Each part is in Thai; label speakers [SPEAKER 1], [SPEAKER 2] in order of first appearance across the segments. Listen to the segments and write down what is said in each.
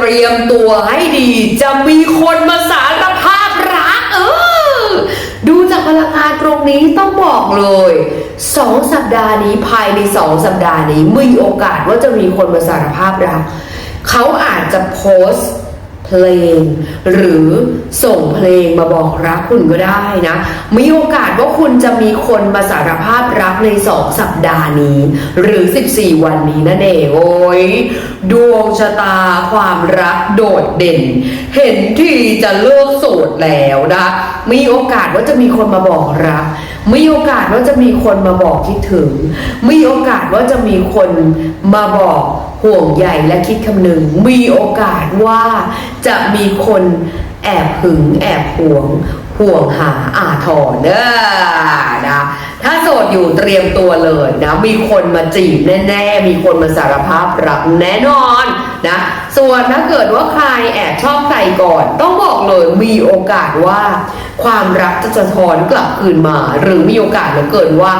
[SPEAKER 1] เตรียมตัวให้ดี จะมีคนมาสารภาพรัก เออ ดูจากพลังงานตรงนี้ต้องบอกเลยสองสัปดาห์นี้ภายในสองสัปดาห์นี้มีโอกาสว่าจะมีคนมาสารภาพรักเขาอาจจะโพสต์ เพลง หรือส่งเพลงมาบอกรักคุณก็ได้นะ มีโอกาสว่าคุณจะมีคนมาสารภาพรักในสองสัปดาห์นี้ หรือ 14 วันนี้นั่นเองโอ้ยดวงชะตาความรักโดดเด่น เห็นทีจะเลิกโสดแล้วนะมีโอกาสว่าจะมีคนมาบอกรักมีโอกาสว่าจะมีคนมาบอกคิดถึง มีโอกาสว่าจะมีคนมาบอกห่วงใยและคิดคำนึง มีโอกาสว่าจะมีคนแอบหึงแอบหวง ห่วงหาอาทรเด้อนะ ถ้าโสดอยู่เตรียมตัวเลยนะ มีคนมาจีบแน่ๆ มีคนมาสารภาพรักแน่นอนนะ ส่วนถ้าเกิดว่าใครแอบชอบใครก่อน ต้องบอกเลยมีโอกาสว่า ความรักจะสะท้อนกลับคืนมา หรือมีโอกาสเหลือเกินว่า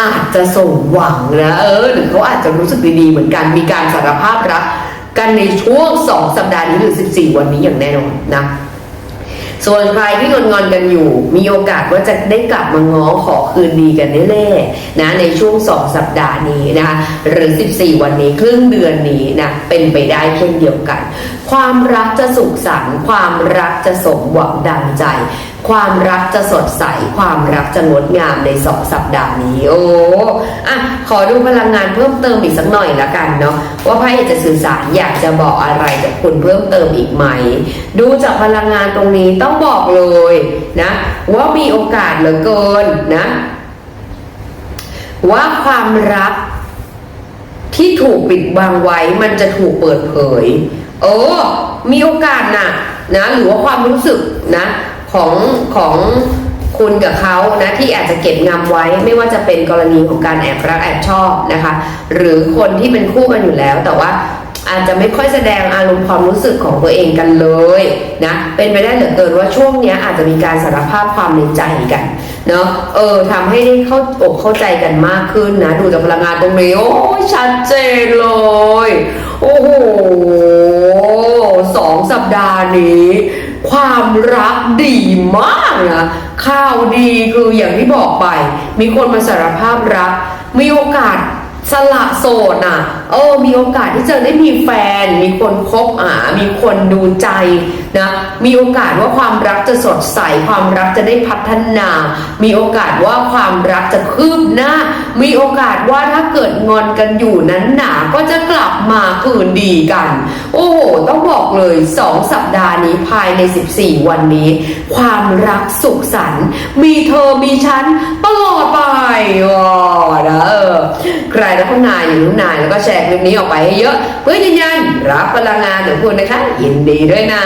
[SPEAKER 1] อาจจะสมหวังนะเออหรือเขาอาจจะรู้สึกดีๆเหมือนกันมีการสารภาพรัก กันในช่วง 2 สัปดาห์นี้หรือ 14 วันนี้อย่างแน่นอนนะ ส่วนใครที่งอนงอนกันอยู่ มีโอกาสว่าจะได้กลับมาง้อขอคืนดีกันแน่ๆนะในช่วง 2 สัปดาห์นี้นะคะหรือ 14 วันนี้ครึ่งเดือนนี้นะเป็นไปได้เช่นเดียวกัน ความรักจะสุขสันต์ความรักจะสมหวังดังใจความรักจะสดใส ความรักจะงดงามในสองสัปดาห์นี้ โอ้ ขอดูพลังงานเพิ่มเติมอีกสักหน่อยละกันเนาะว่าไพ่จะสื่อสารอยากจะบอกอะไรกับคุณเพิ่มเติมอีกไหม ดูจากพลังงานตรงนี้ต้องบอกเลยนะ ว่ามีโอกาสเหลือเกินนะ ว่าความรักที่ถูกปิดบังไว้มันจะถูกเปิดเผย เออ มีโอกาสนะนะ หรือว่าความรู้สึกนะ ของของ คุณกับเขานะที่อาจจะเก็บงำไว้ ไม่ว่าจะเป็นกรณีของการแอบรักแอบชอบนะคะ หรือคนที่เป็นคู่กันอยู่แล้ว แต่ว่าอาจจะไม่ค่อยแสดงอารมณ์ความรู้สึกของตัวเองกันเลยนะเป็นไปได้เหลือเกินว่าช่วงนี้อาจจะมีการสารภาพความในใจกันเนาะเออทำให้ได้เข้าอกเข้าใจกันมากขึ้นนะ ดูจากพลังงานตรงนี้โอ้ชัดเจนเลย โอ้โหสองสัปดาห์นี้ ความรักดีมากนะข่าวดีคืออย่างที่บอกไป มีคนมาสารภาพรัก มีโอกาสสละโสดอะเออมีโอกาสที่จะได้มีแฟน มีคนคบหามีคนดูใจนะมีโอกาสว่าความรักจะสดใส ความรักจะได้พัฒนา มีโอกาสว่าความรักจะคืบ มีโอกาสว่าถ้าเกิดงอนกันอยู่นั้นหนาก็จะกลับมาคืนดีกัน โอ้โห ต้องบอกเลย 2 สัปดาห์นี้ภายใน 14 วันนี้ ความรักสุขสันต์มีเธอมีฉันตลอดไปว้าวนะเออใครรักคุณนายอยู่ทุกนายแล้วก็แชร์คลิปนี้ออกไปให้เยอะ เพื่อยืนยันรับพลังงานของคุณนะคะยินดีด้วยนะ